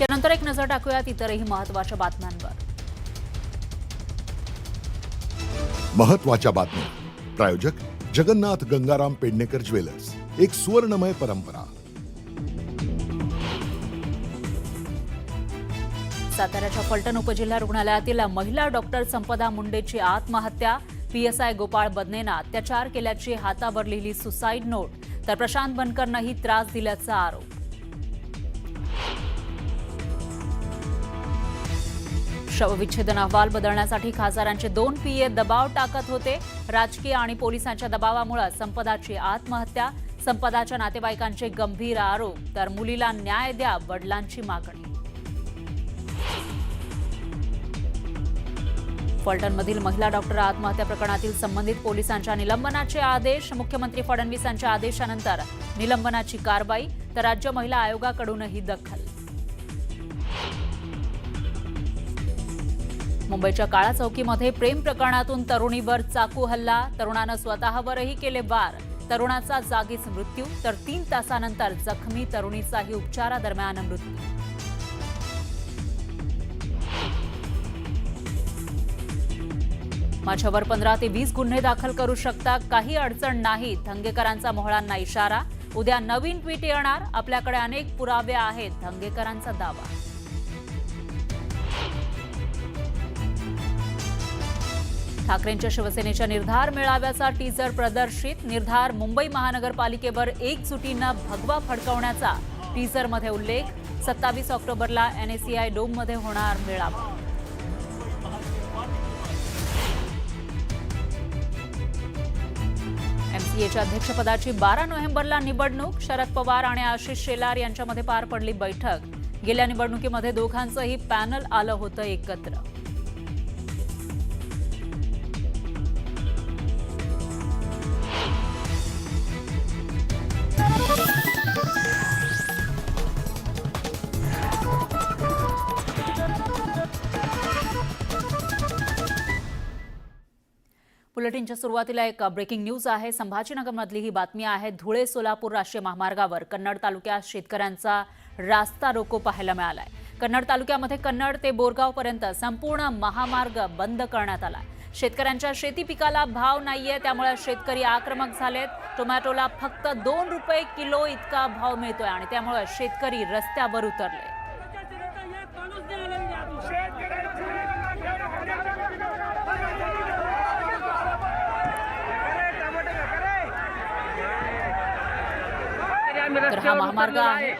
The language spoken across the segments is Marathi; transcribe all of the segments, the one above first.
त्यानंतर एक नजर टाकूयात इतरही महत्त्वाच्या बातम्यांवर. महत्त्वाच्या बातम्या. प्रायोजक जगन्नाथ गंगाराम पेडणेकर ज्वेलर्स. एक सुवर्णमय परंपरा. साताऱ्याच्या फलटण उपजिल्हा रुग्णालयातील महिला डॉक्टर संपदा मुंडेची आत्महत्या पीएसआय गोपाळ बदनेनं अत्याचार केल्याची हातावर लिहिली सुसाईड नोट तर प्रशांत बनकरनंही त्रास दिल्याचा आरोप. शवविच्छेदन अहवाल बदलण्यासाठी खासदारांचे दोन पीए दबाव टाकत होते. राजकीय आणि पोलिसांच्या दबावामुळे संपदाची आत्महत्या संपदाच्या नातेवाईकांचे गंभीर आरोप तर मुलीला न्याय द्या वडिलांची मागणी. फलटणमधील महिला डॉक्टर आत्महत्या प्रकरणातील संबंधित पोलिसांच्या निलंबनाचे आदेश मुख्यमंत्री फडणवीसांच्या आदेशानंतर निलंबनाची कारवाई तर राज्य महिला आयोगाकडूनही दखल. मुंबईच्या काळा चौकीमध्ये प्रेम प्रकरणातून तरुणीवर चाकू हल्ला. तरुणानं स्वतःवरही केले वार. तरुणाचा जागीच मृत्यू तर तीन तासानंतर जखमी तरुणीचाही उपचारादरम्यान मृत्यू. माझ्यावर पंधरा ते वीस गुन्हे दाखल करू शकता. काही अडचण नाही. धंगेकरांचा मोहळांना इशारा. उद्या नवीन ट्विट येणार. आपल्याकडे अनेक पुरावे आहेत. धंगेकरांचा दावा. ठाकरेंच्या शिवसेनेच्या निर्धार मेळाव्याचा टीजर प्रदर्शित. निर्धार मुंबई महानगरपालिकेवर एकजुटीनं भगवा फडकवण्याचा टीजरमध्ये उल्लेख. सत्तावीस ऑक्टोबरला एनएसीआय डोममध्ये होणार मेळावा. एमसीएच्या अध्यक्षपदाची बारा नोव्हेंबरला निवडणूक. शरद पवार आणि आशिष शेलार यांच्यामध्ये पार पडली बैठक. गेल्या निवडणुकीमध्ये दोघांचंही पॅनल आलं होतं एकत्र. बुलेटिनच्या सुरुवातीला एक ब्रेकिंग न्यूज आहे. संभाजीनगरमधली ही बातमी आहे. धुळे सोलापूर राष्ट्रीय महामार्गावर कन्नड तालुक्यात शेतकऱ्यांचा रास्ता रोको पाहायला मिळालाय. कन्नड तालुक्यामध्ये कन्नड ते बोरगावपर्यंत संपूर्ण महामार्ग बंद करण्यात आला. शेतकऱ्यांच्या शेती पिकाला भाव नाहीये त्यामुळे शेतकरी आक्रमक झालेत. टोमॅटोला फक्त दोन रुपये किलो इतका भाव मिळतोय आणि त्यामुळे शेतकरी रस्त्यावर उतरले आम्ही तर हा रस्त्यावर महामार्ग उतरलेलो आहे.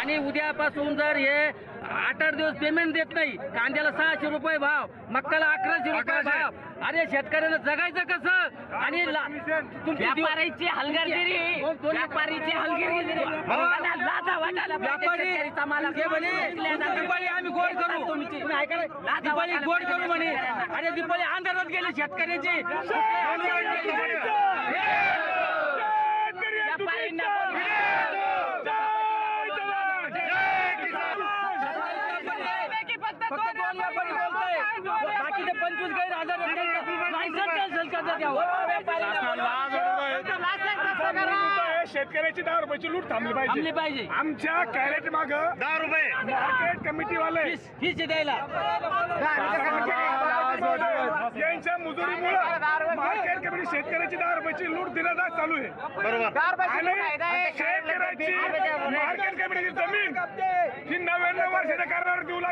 आणि उद्यापासून जर हे आठ आठ दिवस पेमेंट देत नाही कांद्याला सहाशे रुपये भाव मक्काला अकराशे रुपये भाव. अरे शेतकऱ्याला जगायचं कसं? आणि व्यापारीची हलगर्जीरी हो. मला लाजा वाटायला दिवाळी आम्ही गोड करू. गोड करू म्हणे. अरे दिवाळी अंधारात गेली शेतकऱ्याची. फक्त दोन व्यापारी बोलतोय बाकीचे पंचवीस गैर हजार लायसन्स करतात शेतकऱ्याची दहा रुपयाची लूट थांबली थांबली पाहिजे पाहिजे आमच्या कॅरेट माग दहा रुपये मार्केट कमिटी वाले फीस फीस द्यायला यांच्या मुजुरीमुळे मार्केट कमिटी शेतकऱ्याची दहा रुपयाची लूट दिनादास चालू आहे बरोबर आणि शेतकऱ्याची मार्केट कमिटीची जमीन ही नव्याण्णव वर्षाच्या कारणावर देऊ लागली